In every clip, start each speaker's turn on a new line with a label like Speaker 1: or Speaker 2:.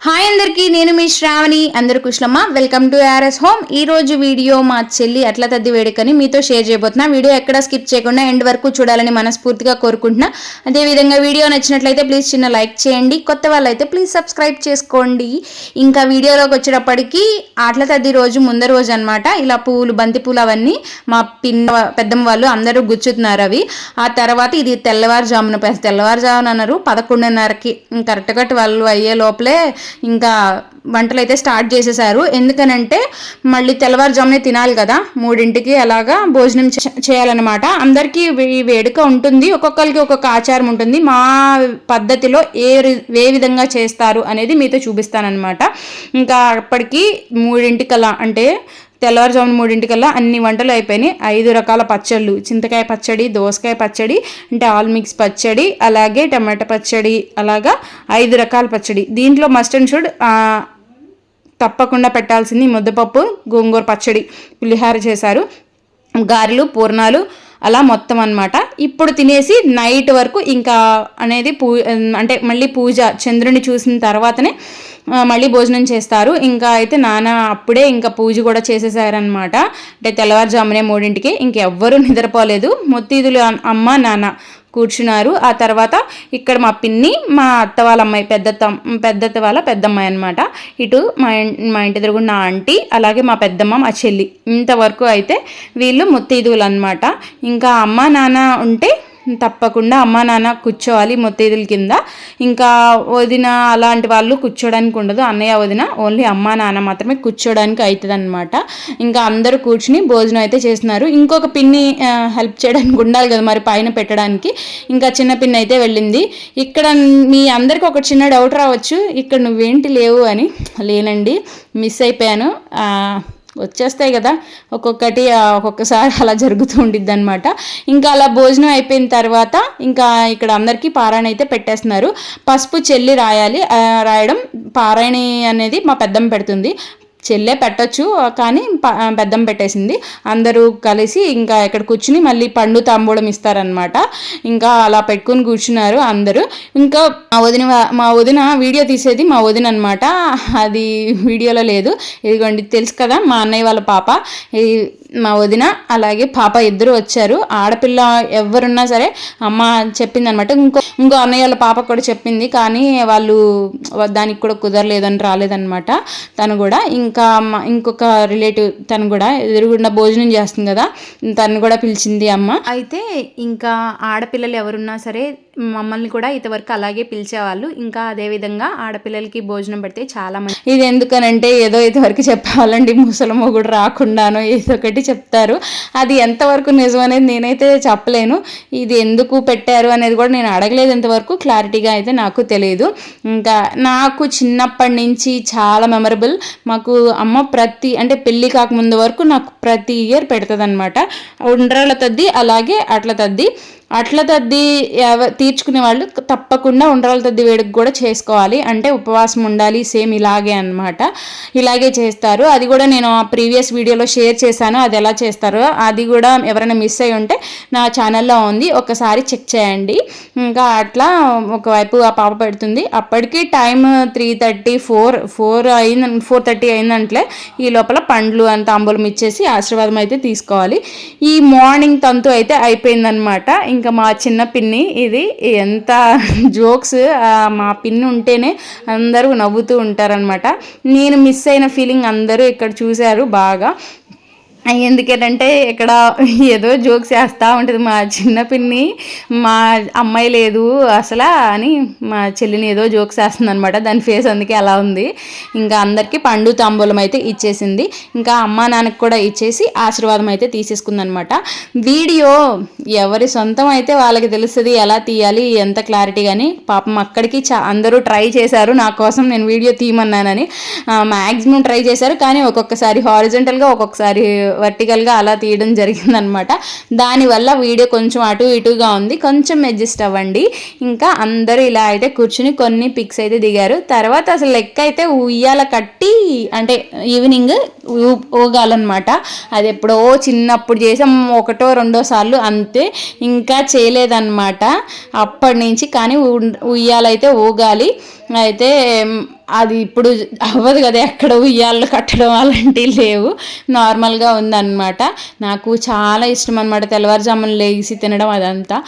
Speaker 1: Hi అందరికీ నేను మీ శ్రావణి అందరు కుశలమ్మ వెల్కమ్ టు ఆర్ఎస్ హోమ్ ఈ రోజు వీడియో మా చెల్లి అట్ల తద్ది వేడుకని మీతో షేర్ చేయబోతున్నా. వీడియో ఎక్కడ స్కిప్ చేయకుండా ఎండ్ వరకు చూడాలని మనస్ఫూర్తిగా కోరుకుంటున్నా. అదేవిధంగా వీడియో నచ్చినట్లయితే ప్లీజ్ చిన్న లైక్ చేయండి. కొత్త వాళ్ళైతే ప్లీజ్ సబ్స్క్రైబ్ చేసుకోండి. ఇంకా వీడియోలోకి వచ్చేటప్పటికి అట్ల తద్ది రోజు ముందర రోజు అనమాట ఇలా పూలు బంతి పూలు అవన్నీ మా పిన్న పెద్దమ్మ వాళ్ళు అందరూ గుచ్చుతున్నారు అవి. ఆ తర్వాత ఇది తెల్లవారుజామున తెల్లవారుజామున అన్నారు. పదకొండున్నరకి కరెక్ట్గా ట్వెల్వ్ అయ్యే లోపలే ఇంకా వంటలు అయితే స్టార్ట్ చేసేసారు. ఎందుకనంటే మళ్ళీ తెల్లవారుజామునే తినాలి కదా. మూడింటికి అలాగా భోజనం చే- చేయాలన్నమాట. అందరికీ ఈ వేడుక ఉంటుంది. ఒక్కొక్కరికి ఒక్కొక్క ఆచారం ఉంటుంది. మా పద్ధతిలో ఏ ఏ విధంగా చేస్తారు అనేది మీతో చూపిస్తానన్నమాట. ఇంకా అప్పటికి మూడింటికల్లా అంటే తెల్లవారుజామున మూడింటికల్లా అన్ని వంటలు అయిపోయినాయి. ఐదు రకాల పచ్చళ్ళు. చింతకాయ పచ్చడి దోసకాయ పచ్చడి అంటే ఆల్ మిక్స్ పచ్చడి అలాగే టమాటా పచ్చడి అలాగా ఐదు రకాల పచ్చడి. దీంట్లో మస్ట్ అండ్ షుడ్ తప్పకుండా పెట్టాల్సింది ముద్దపప్పు గోంగూర పచ్చడి. పులిహార చేశారు. గారెలు పూర్ణాలు అలా మొత్తం అన్నమాట. ఇప్పుడు తినేసి నైట్ వరకు ఇంకా అనేది పూ అంటే మళ్ళీ పూజ చంద్రుని చూసిన తర్వాతనే మళ్ళీ భోజనం చేస్తారు. ఇంకా అయితే నాన్న అప్పుడే ఇంకా పూజ కూడా చేసేసారనమాట అంటే తెల్లవారుజామునే మూడింటికి. ఇంకెవ్వరూ నిద్రపోలేదు. మొత్తీదులు అమ్మ నాన్న కూర్చున్నారు. ఆ తర్వాత ఇక్కడ మా పిన్ని మా అత్త వాళ్ళ అమ్మాయి పెద్ద పెద్దత్త వాళ్ళ పెద్దమ్మాయి అనమాట ఇటు మా మా ఇంటి దగ్గర నా ఆంటీ అలాగే మా పెద్దమ్మ మా చెల్లి. ఇంతవరకు అయితే వీళ్ళు ముత్తైదువులు అనమాట ఇంకా అమ్మ నాన్న ఉంటే తప్పకుండా అమ్మ నాన్న కూర్చోవాలి మొత్తేదుల కింద. ఇంకా వదిన అలాంటి వాళ్ళు కూర్చోడానికి ఉండదు. అన్నయ్య వదిన ఓన్లీ అమ్మ నాన్న మాత్రమే కూర్చోడానికి అవుతుంది అనమాట ఇంకా అందరూ కూర్చుని భోజనం అయితే చేస్తున్నారు. ఇంకొక పిన్ని హెల్ప్ చేయడానికి ఉండాలి కదా మరి పైన పెట్టడానికి. ఇంకా చిన్న పిన్ని అయితే వెళ్ళింది. ఇక్కడ మీ అందరికి ఒక చిన్న డౌట్ రావచ్చు. ఇక్కడ నువ్వేంటి లేవు అని. లేనండి మిస్ అయిపోయాను. వచ్చేస్తాయి కదా. ఒక్కొక్కటి ఒక్కొక్కసారి అలా జరుగుతూ ఉండిద్ది అనమాట ఇంకా అలా భోజనం అయిపోయిన తర్వాత ఇంకా ఇక్కడ అందరికీ పారాయణ అయితే పెట్టేస్తున్నారు. పసుపు చెల్లి రాయాలి. రాయడం పారాయణి అనేది మా పెద్దమ్మ పెడుతుంది. చెల్లె పెట్టొచ్చు కానీ ప- పెట్టేసింది. అందరూ కలిసి ఇంకా ఇక్కడ కూర్చుని మళ్ళీ పండు తాంబూలం ఇస్తారనమాట ఇంకా అలా పెట్టుకుని కూర్చున్నారు అందరూ. ఇంకా మా వదిన మా వదిన వీడియో తీసేది మా వదిన అనమాట అది వీడియోలో లేదు. ఇదిగోండి తెలుసు కదా మా అన్నయ్య వాళ్ళ పాప. ఈ మా వదిన అలాగే పాప ఇద్దరు వచ్చారు. ఆడపిల్ల ఎవరున్నా సరే అమ్మ చెప్పింది అనమాట ఇంకో ఇంకో అన్నయ్య వాళ్ళ పాప కూడా చెప్పింది. కానీ వాళ్ళు దానికి కూడా కుదరలేదని రాలేదన్నమాట. తను కూడా ఇంకా అమ్మ ఇంకొక రిలేటివ్ తను కూడా ఎదురుగుండా భోజనం చేస్తుంది కదా తను కూడా పిలిచింది అమ్మ. అయితే ఇంకా ఆడపిల్లలు ఎవరున్నా సరే మమ్మల్ని కూడా ఇంతవరకు అలాగే పిలిచేవాళ్ళు. ఇంకా అదే విధంగా ఆడపిల్లలకి భోజనం పెడితే చాలా మంది ఇది ఎందుకనంటే ఏదో ఇంతవరకు చెప్పాలండి ముసలి మొగుడు రాకుండానో ఏదో ఒకటి చెప్తారు. అది ఎంతవరకు నిజం అనేది నేనైతే చెప్పలేను. ఇది ఎందుకు పెట్టారు అనేది కూడా నేను అడగలేదు ఇంతవరకు. క్లారిటీగా అయితే నాకు తెలియదు ఇంకా నాకు చిన్నప్పటి నుంచి చాలా మెమరబుల్. మాకు అమ్మ ప్రతి అంటే పెళ్ళి కాకముందు వరకు నాకు ప్రతి ఇయర్ పెడుతుంది అనమాట ఉండ్రాల తద్ది అలాగే అట్ల తద్ది. అట్ల తద్ది ఎవ- తీర్చుకునే వాళ్ళు తప్పకుండా ఉండరాల తద్ది వేడుక కూడా చేసుకోవాలి. అంటే ఉపవాసం ఉండాలి సేమ్ ఇలాగే అనమాట ఇలాగే చేస్తారు. అది కూడా నేను ఆ ప్రీవియస్ వీడియోలో షేర్ చేశాను. అది ఎలా చేస్తారో అది కూడా ఎవరైనా మిస్ అయి ఉంటే నా ఛానల్లో ఉంది. ఒకసారి చెక్ చేయండి. ఇంకా అట్లా ఒకవైపు ఆ పాప పెడుతుంది. అప్పటికి time three thirty four four అయింది ఫోర్ థర్టీ అయిందంటే ఈ లోపల పండ్లు అంత తాంబూలం ఇచ్చేసి ఆశీర్వాదం అయితే తీసుకోవాలి. ఈ మార్నింగ్ తంతు అయితే అయిపోయిందనమాట ఇంకా మా చిన్న పిన్ని ఇది ఎంత జోక్స్ మా పిన్ని ఉంటేనే అందరూ నవ్వుతూ ఉంటారనమాట నేను మిస్ అయిన ఫీలింగ్ అందరూ ఇక్కడ చూశారు బాగా. ఎందుకంటే ఇక్కడ ఏదో జోక్స్ వేస్తూ ఉంటుంది మా చిన్న పిన్ని. మా అమ్మాయి లేదు అసలు అని మా చెల్లిని ఏదో జోక్స్ వేస్తుంది అనమాట దాని ఫేస్ అందుకే అలా ఉంది. ఇంకా అందరికీ పండు తాంబూలం అయితే ఇచ్చేసింది. ఇంకా అమ్మ నాన్నకు కూడా ఇచ్చేసి ఆశీర్వాదం అయితే తీసేసుకుందనమాట వీడియో ఎవరి సొంతం అయితే వాళ్ళకి తెలుస్తుంది ఎలా తీయాలి ఎంత క్లారిటీ కానీ పాపం అక్కడికి చా అందరూ ట్రై చేశారు. నా కోసం నేను వీడియో తీయమన్నానని మ్యాక్సిమం ట్రై చేశారు. కానీ ఒక్కొక్కసారి హారిజెంటల్గా ఒక్కొక్కసారి వర్టికల్గా అలా తీయడం జరిగిందనమాట. దానివల్ల వీడియో కొంచెం అటు ఇటుగా ఉంది. కొంచెం అడ్జస్ట్ అవ్వండి. ఇంకా అందరూ ఇలా అయితే కూర్చుని కొన్ని పిక్స్ అయితే దిగారు. తర్వాత అసలు లెక్క అయితే ఉయ్యాల కట్టి అంటే ఈవినింగ్ ఊ- ఊగాలన్నమాట. అది ఎప్పుడో చిన్నప్పుడు చేసాం. ఒకటో రెండో సార్లు అంతే. ఇంకా చేయలేదన్నమాట. అప్పటి నుంచి కానీ ఉయ్యాలైతే ఊగాలి. అయితే అది ఇప్పుడు అవ్వదు కదా ఎక్కడ ఉయ్యాళ్ళు కట్టడం అలాంటివి లేవు. నార్మల్గా ఉందన్నమాట. నాకు చాలా ఇష్టం అనమాట తెల్లవారుజామున లేచి తినడం అదంతా.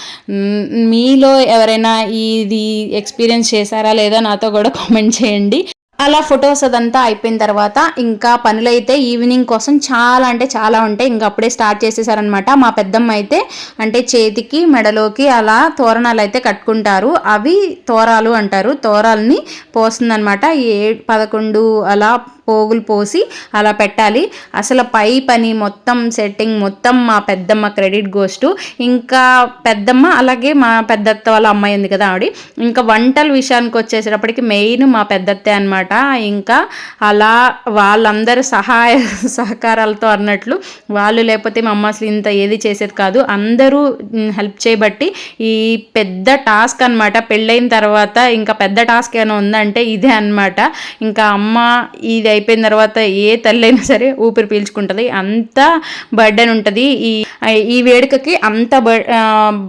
Speaker 1: మీలో ఎవరైనా ఇది ఎక్స్పీరియన్స్ చేశారా లేదా నాతో కూడా కామెంట్ చేయండి. అలా ఫొటోస్ అదంతా అయిపోయిన తర్వాత ఇంకా పనులైతే ఈవినింగ్ కోసం చాలా అంటే చాలా ఉంటాయి. ఇంకా అప్పుడే స్టార్ట్ చేసేసారనమాట మా పెద్దమ్మ అయితే అంటే చేతికి మెడలోకి అలా తోరణాలు అయితే కట్టుకుంటారు. అవి తోరాలు అంటారు. తోరాలని పోస్తుందనమాట ఏ పదకొండు అలా పోగులు పోసి అలా పెట్టాలి. అసలు పై పని మొత్తం సెట్టింగ్ మొత్తం మా పెద్దమ్మ క్రెడిట్ గోస్టు ఇంకా పెద్దమ్మ అలాగే మా పెద్దత్త వాళ్ళ అమ్మాయి ఉంది కదా ఆవిడ. ఇంకా వంటల విషయానికి వచ్చేసేటప్పటికి మెయిన్ మా పెద్దత్తే అనమాట ఇంకా అలా వాళ్ళందరూ సహాయ సహకారాలతో అన్నట్లు వాళ్ళు లేకపోతే మా అమ్మ అసలు ఇంత ఏది చేసేది కాదు. అందరూ హెల్ప్ చేయబట్టి ఈ పెద్ద టాస్క్ అనమాట పెళ్ళైన తర్వాత ఇంకా పెద్ద టాస్క్ ఏమైనా ఉందంటే ఇదే అన్నమాట. ఇంకా అమ్మ ఇది అయిపోయిన తర్వాత ఏ తల్లి అయినా సరే ఊపిరి పీల్చుకుంటుంది. అంత బర్డెన్ ఉంటుంది. ఈ ఈ వేడుకకి అంత బ-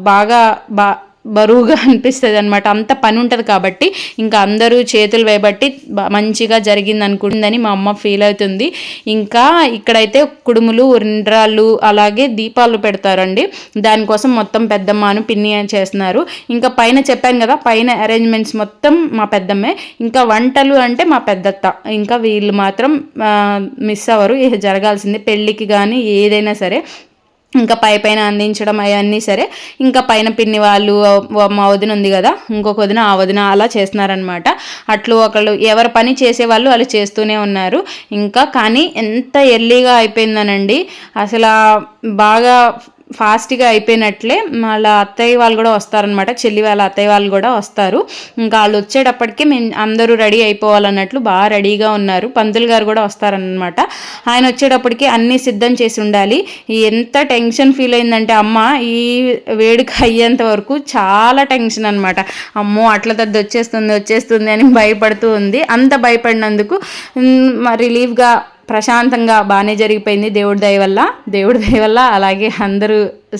Speaker 1: బాగా బా బరువుగా అనిపిస్తుంది అనమాట అంత పని ఉంటుంది కాబట్టి ఇంకా అందరూ చేతులు వేయబట్టి మంచిగా జరిగింది అనుకుంటుందని మా అమ్మ ఫీల్ అవుతుంది. ఇంకా ఇక్కడైతే కుడుములు ఉండ్రాళ్ళు అలాగే దీపాలు పెడతారండి. దానికోసం మొత్తం పెద్దమ్మను పిన్ని అని చేస్తున్నారు. ఇంకా పైన చెప్పాను కదా పైన అరేంజ్మెంట్స్ మొత్తం మా పెద్దమ్మే. ఇంకా వంటలు అంటే మా పెద్దత్త. ఇంకా వీళ్ళు మాత్రం మిస్ అవ్వరు. ఇది జరగాల్సిందే. పెళ్ళికి కానీ ఏదైనా సరే ఇంకా పై పైన అందించడం అవన్నీ సరే. ఇంకా పైన పిన్ని వాళ్ళు మా వదిన ఉంది కదా ఇంకొక వదిన ఆ వదిన అలా చేస్తున్నారనమాట అట్లు ఒకళ్ళు ఎవరు పని చేసే వాళ్ళు వాళ్ళు చేస్తూనే ఉన్నారు. ఇంకా కానీ ఎంత ఎర్లీగా అయిపోయిందనండి. అసలు బాగా ఫాస్ట్గా అయిపోయినట్లే మళ్ళీ అత్తయ్య వాళ్ళు కూడా వస్తారనమాట చెల్లి వాళ్ళ అత్తయ్య వాళ్ళు కూడా వస్తారు. ఇంకా వాళ్ళు వచ్చేటప్పటికి మేము అందరూ రెడీ అయిపోవాలన్నట్లు బాగా రెడీగా ఉన్నారు. పంతులు గారు కూడా వస్తారనమాట ఆయన వచ్చేటప్పటికి అన్నీ సిద్ధం చేసి ఉండాలి. ఎంత టెన్షన్ ఫీల్ అయిందంటే అమ్మ ఈ వేడుక అయ్యేంత వరకు చాలా టెన్షన్ అనమాట అమ్మో అట్ల తద్ది వచ్చేస్తుంది వచ్చేస్తుంది అని భయపడుతూ ఉంది. అంత భయపడినందుకు రిలీఫ్గా ప్రశాంతంగా బాగానే జరిగిపోయింది దేవుడి దయ వల్ల. దేవుడి దయ వల్ల అలాగే అందరూ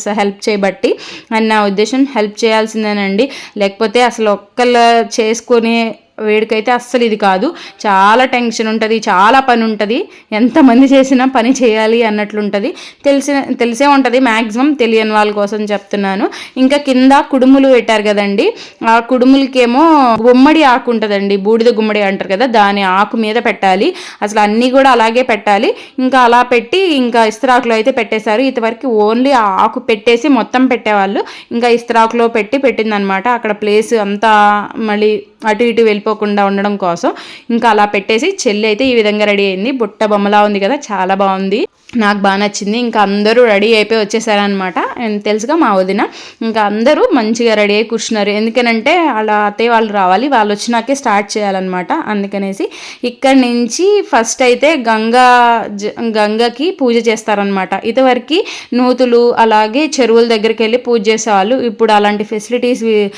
Speaker 1: హెల్ప్ చేయబట్టి అని నా ఉద్దేశం హెల్ప్ చేయాల్సిందేనండి. లేకపోతే అసలు ఒక్కళ్ళ చేసుకునే వేడికైతే అస్సలు ఇది కాదు. చాలా టెన్షన్ ఉంటుంది చాలా పని ఉంటుంది. ఎంతమంది చేసినా పని చేయాలి అన్నట్లుంటుంది. తెలిసిన తెలిసే ఉంటుంది మ్యాక్సిమం తెలియని వాళ్ళ కోసం చెప్తున్నాను. ఇంకా కింద కుడుములు పెట్టారు కదండి. ఆ కుడుములకేమో గుమ్మడి ఆకు ఉంటుందండి. బూడిద గుమ్మడి అంటారు కదా దాని ఆకు మీద పెట్టాలి. అసలు అన్నీ కూడా అలాగే పెట్టాలి. ఇంకా అలా పెట్టి ఇంకా ఇస్త్రాకులో అయితే పెట్టేశారు. ఇంతవరకు ఓన్లీ ఆ ఆకు పెట్టేసి మొత్తం పెట్టేవాళ్ళు. ఇంకా ఇస్త్రాకులో పెట్టి పెట్టిందనమాట. అక్కడ ప్లేస్ అంతా మళ్ళీ అటు ఇటు వెళ్ళిపోకుండా ఉండడం కోసం. ఇంకా అలా పెట్టేసి చెల్లి అయితే ఈ విధంగా రెడీ అయింది. బుట్ట బొమ్మలా ఉంది కదా చాలా బాగుంది. నాకు బాగా నచ్చింది. ఇంకా అందరూ రెడీ అయిపోయి వచ్చేసారనమాట అండ్ తెలుసుగా మా వదిన ఇంకా అందరూ మంచిగా రెడీ అయి కూర్చున్నారు. ఎందుకనంటే అలా అత్తయ్య వాళ్ళు రావాలి వాళ్ళు వచ్చినాకే స్టార్ట్ చేయాలన్నమాట. అందుకనేసి ఇక్కడ నుంచి ఫస్ట్ అయితే గంగా జ- గంగకి పూజ చేస్తారనమాట ఇదివరకు నూతులు అలాగే చెరువుల దగ్గరికి వెళ్ళి పూజ చేసేవాళ్ళు. ఇప్పుడు అలాంటి ఫెసిలిటీస్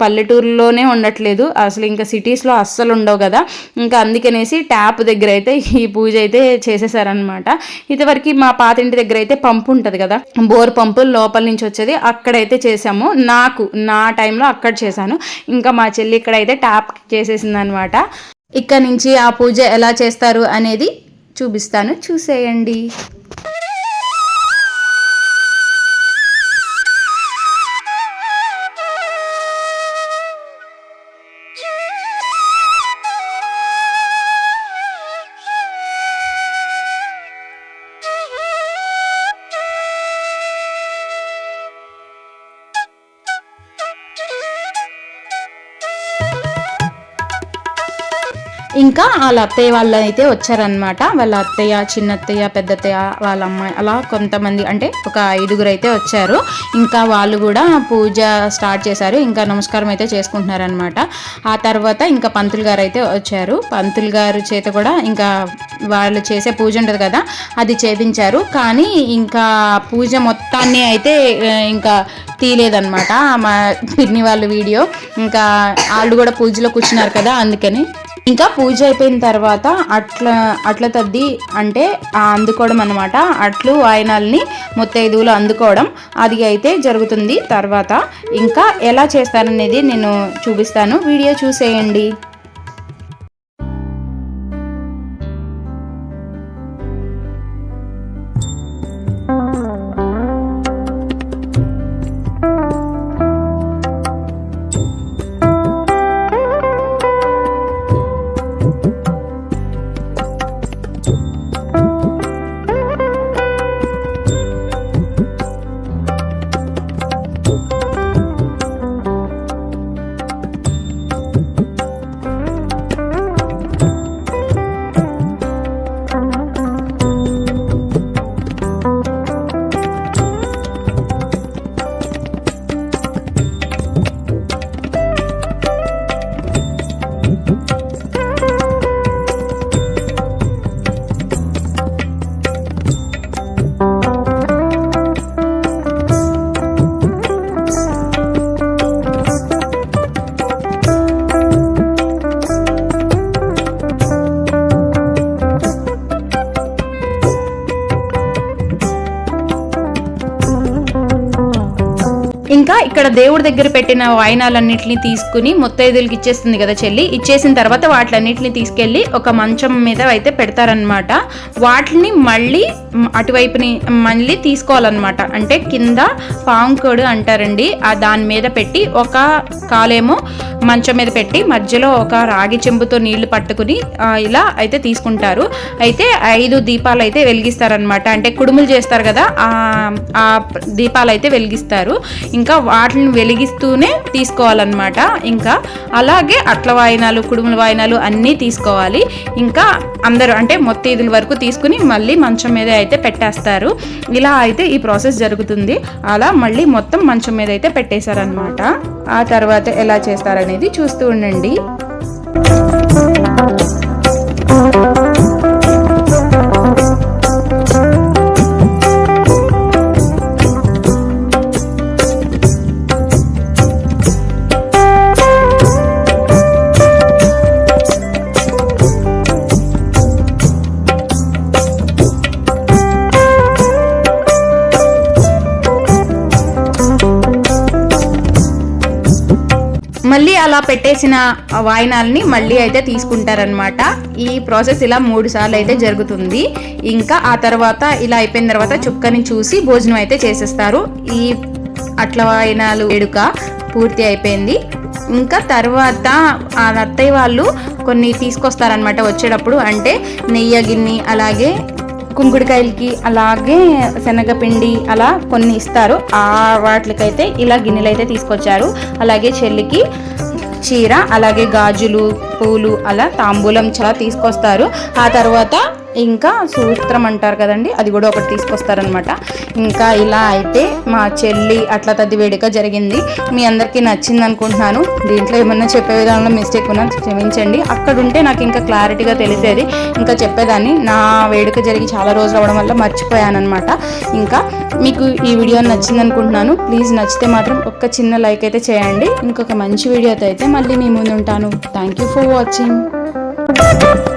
Speaker 1: పల్లెటూరులోనే ఉండట్లేదు. అసలు ఇంకా సిటీస్లో అస్సలు ఉండవు కదా. ఇంకా అందుకనేసి ట్యాప్ దగ్గర అయితే ఈ పూజ అయితే చేసేసారనమాట ఇదివరకు మా పాత ఇంటి దగ్గర అయితే పంపు ఉంటుంది కదా. బోర్ పంపు లోపల నుంచి వచ్చేది. అక్కడైతే చేసాము. నాకు నా టైంలో అక్కడ చేశాను. ఇంకా మా చెల్లి ఇక్కడైతే ట్యాప్ చేసేసింది అనమాట ఇక్కడ నుంచి ఆ పూజ ఎలా చేస్తారు అనేది చూపిస్తాను. చూసేయండి. ఇంకా వాళ్ళ అత్తయ్య వాళ్ళు అయితే వచ్చారనమాట వాళ్ళ అత్తయ్య చిన్నత్తయ్య పెద్దత్తయ్య వాళ్ళ అమ్మాయి అలా కొంతమంది అంటే ఒక ఐదుగురు అయితే వచ్చారు. ఇంకా వాళ్ళు కూడా పూజ స్టార్ట్ చేశారు. ఇంకా నమస్కారం అయితే చేసుకుంటున్నారనమాట ఆ తర్వాత ఇంకా పంతులు గారు అయితే వచ్చారు. పంతులు గారు చేత కూడా ఇంకా వాళ్ళు చేసే పూజ ఉంటుంది కదా అది చేపించారు. కానీ ఇంకా పూజ మొత్తాన్ని అయితే ఇంకా తీయలేదన్నమాట. మా పిన్ని వాళ్ళ వీడియో. ఇంకా వాళ్ళు కూడా పూజలో కూర్చున్నారు కదా అందుకని ఇంకా పూజ అయిపోయిన తర్వాత అట్ల అట్ల తద్ది అంటే అందుకోవడం అనమాట అట్లు వాయనాల్ని ముత్తైదువులు అందుకోవడం అది అయితే జరుగుతుంది. తర్వాత ఇంకా ఎలా చేస్తారనేది నేను చూపిస్తాను. వీడియో చూసేయండి. ఇంకా ఇక్కడ దేవుడి దగ్గర పెట్టిన వాయినాలన్నింటినీ తీసుకుని ముత్తైదులకి ఇచ్చేస్తుంది కదా చెల్లి. ఇచ్చేసిన తర్వాత వాటిలన్నింటినీ తీసుకెళ్ళి ఒక మంచం మీద అయితే పెడతారనమాట వాటిని మళ్ళీ అటువైపుని మళ్ళీ తీసుకోవాలన్నమాట. అంటే కింద పాంకోడు అంటారండి. ఆ దాని మీద పెట్టి ఒక కాలేమో మంచం మీద పెట్టి మధ్యలో ఒక రాగి చెంబుతో నీళ్ళు పట్టుకుని ఇలా అయితే తీసుకుంటారు. అయితే ఐదు దీపాలు అయితే వెలిగిస్తారనమాట అంటే కుడుములు చేస్తారు కదా ఆ ఆ దీపాలు అయితే వెలిగిస్తారు. ఇంకా వాటిని వెలిగిస్తూనే తీసుకోవాలన్నమాట. ఇంకా అలాగే అట్ల వాయినాలు కుడుముల వాయినాలు అన్నీ తీసుకోవాలి. ఇంకా అందరూ అంటే మొత్తీదుల వరకు తీసుకుని మళ్ళీ మంచం మీద అయితే పెట్టేస్తారు. ఇలా అయితే ఈ ప్రాసెస్ జరుగుతుంది. అలా మళ్ళీ మొత్తం మంచం మీద అయితే పెట్టేశారనమాట ఆ తర్వాత ఎలా చేస్తారనేది చూస్తూ ఉండండి. మళ్ళీ అలా పెట్టేసిన వాయినాలని వాయినాల్ని మళ్ళీ అయితే తీసుకుంటారనమాట ఈ ప్రాసెస్ ఇలా మూడు సార్లు అయితే జరుగుతుంది. ఇంకా ఆ తర్వాత ఇలా అయిపోయిన తర్వాత చుక్కని చూసి భోజనం అయితే చేసేస్తారు. ఈ అట్ల వాయినాలు ఎడుక పూర్తి అయిపోయింది. ఇంకా తర్వాత ఆ అత్తయ్య వాళ్ళు కొన్ని తీసుకొస్తారనమాట వచ్చేటప్పుడు. అంటే నెయ్యి గిన్నె అలాగే కుంకుడుకాయలకి అలాగే శనగపిండి అలా కొన్ని ఇస్తారు. ఆ వాటికైతే ఇలా గిన్నెలు అయితే తీసుకొచ్చారు. అలాగే చెల్లికి చీర అలాగే గాజులు పూలు అలా తాంబూలం చాలా తీసుకొస్తారు. ఆ తర్వాత ఇంకా సూత్రం అంటారు కదండి అది కూడా ఒకటి తీసుకొస్తారనమాట. ఇంకా ఇలా అయితే మా చెల్లి అట్లా తద్ది వేడుక జరిగింది. మీ అందరికీ నచ్చింది అనుకుంటున్నాను దీంట్లో ఏమన్నా చెప్పే విధానంలో మిస్టేక్ ఉన్నా క్షమించండి. అక్కడ ఉంటే నాకు ఇంకా క్లారిటీగా తెలిసేది. ఇంకా చెప్పేదాన్ని. నా వేడుక జరిగి చాలా రోజులు అవడం వల్ల మర్చిపోయాను అనమాట ఇంకా మీకు ఈ వీడియో నచ్చింది అనుకుంటున్నాను ప్లీజ్ నచ్చితే మాత్రం ఒక్క చిన్న లైక్ అయితే చేయండి. ఇంకొక మంచి వీడియోతో అయితే మళ్ళీ మీ ముందు ఉంటాను థ్యాంక్ యూ ఫర్ వాచింగ్